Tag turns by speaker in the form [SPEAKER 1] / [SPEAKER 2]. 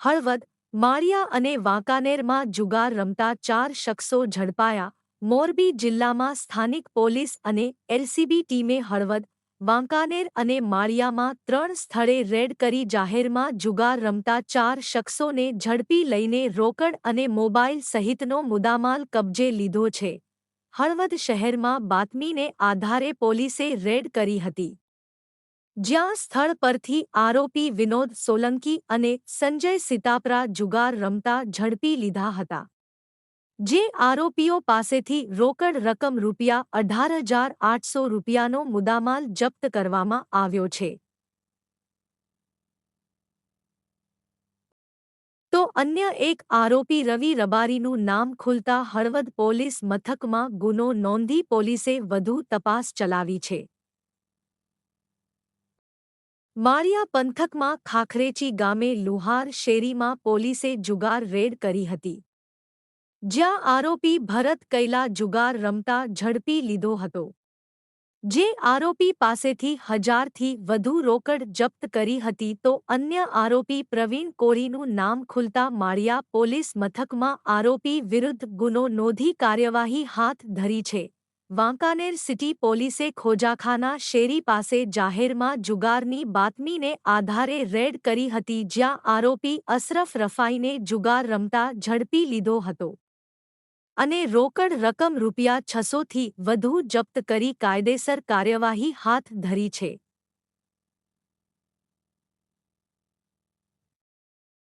[SPEAKER 1] હળવદ, માળિયા અને વાંકાનેરમાં જુગાર રમતા ચાર શખ્સો ઝડપાયા. મોરબી જિલ્લામાં સ્થાનિક પોલીસ અને એલસીબી ટીમે હળવદ, વાંકાનેર અને માળિયામાં ત્રણ સ્થળે રેડ કરી જાહેરમાં જુગાર રમતા ચાર શખ્સોને ઝડપી લઈને રોકડ અને મોબાઈલ સહિતનો મુદ્દામાલ કબજે લીધો છે. હળવદ શહેરમાં બાતમીને આધારે પોલીસે રેડ કરી હતી. જ્યાં સ્થળ પરથી આરોપી વિનોદ સોલંકી અને સંજય સિતાપરા જુગાર રમતા ઝડપી લીધા હતા. જે આરોપીઓ પાસેથી રોકડ રકમ રૂપિયા અઢાર હજાર આઠસો રૂપિયાનો મુદ્દામાલ જપ્ત કરવામાં આવ્યો છે. તો અન્ય એક આરોપી રવિ રબારીનું નામ ખુલતા હળવદ પોલીસ મથકમાં ગુનો નોંધી પોલીસે વધુ તપાસ ચલાવી છે. માળિયા પંથકમાં ખાખરેચી ગામે લુહાર શેરીમાં પોલીસે જુગાર રેડ કરી હતી. જ્યાં આરોપી ભરત કૈલા જુગાર રમતા ઝડપી લીધો હતો. જે આરોપી પાસેથી હજારથી વધુ રોકડ જપ્ત કરી હતી તો અન્ય આરોપી પ્રવીણ કોરીનું નામ ખુલતા માળિયા પોલીસ મથકમાં આરોપી વિરુદ્ધ ગુનો નોંધી કાર્યવાહી હાથ ધરી છે. વાંકાનેર સિટી પોલીસે ખોજાખાના શેરી પાસે જાહેરમાં જુગારની બાતમીને આધારે રેડ કરી હતી જ્યાં આરોપી અસરફ રફાઈને જુગાર રમતા ઝડપી લીધો હતો. અને રોકડ રકમ રૂપિયા છસોથી વધુ જપ્ત કરી કાયદેસર કાર્યવાહી હાથ ધરી છે.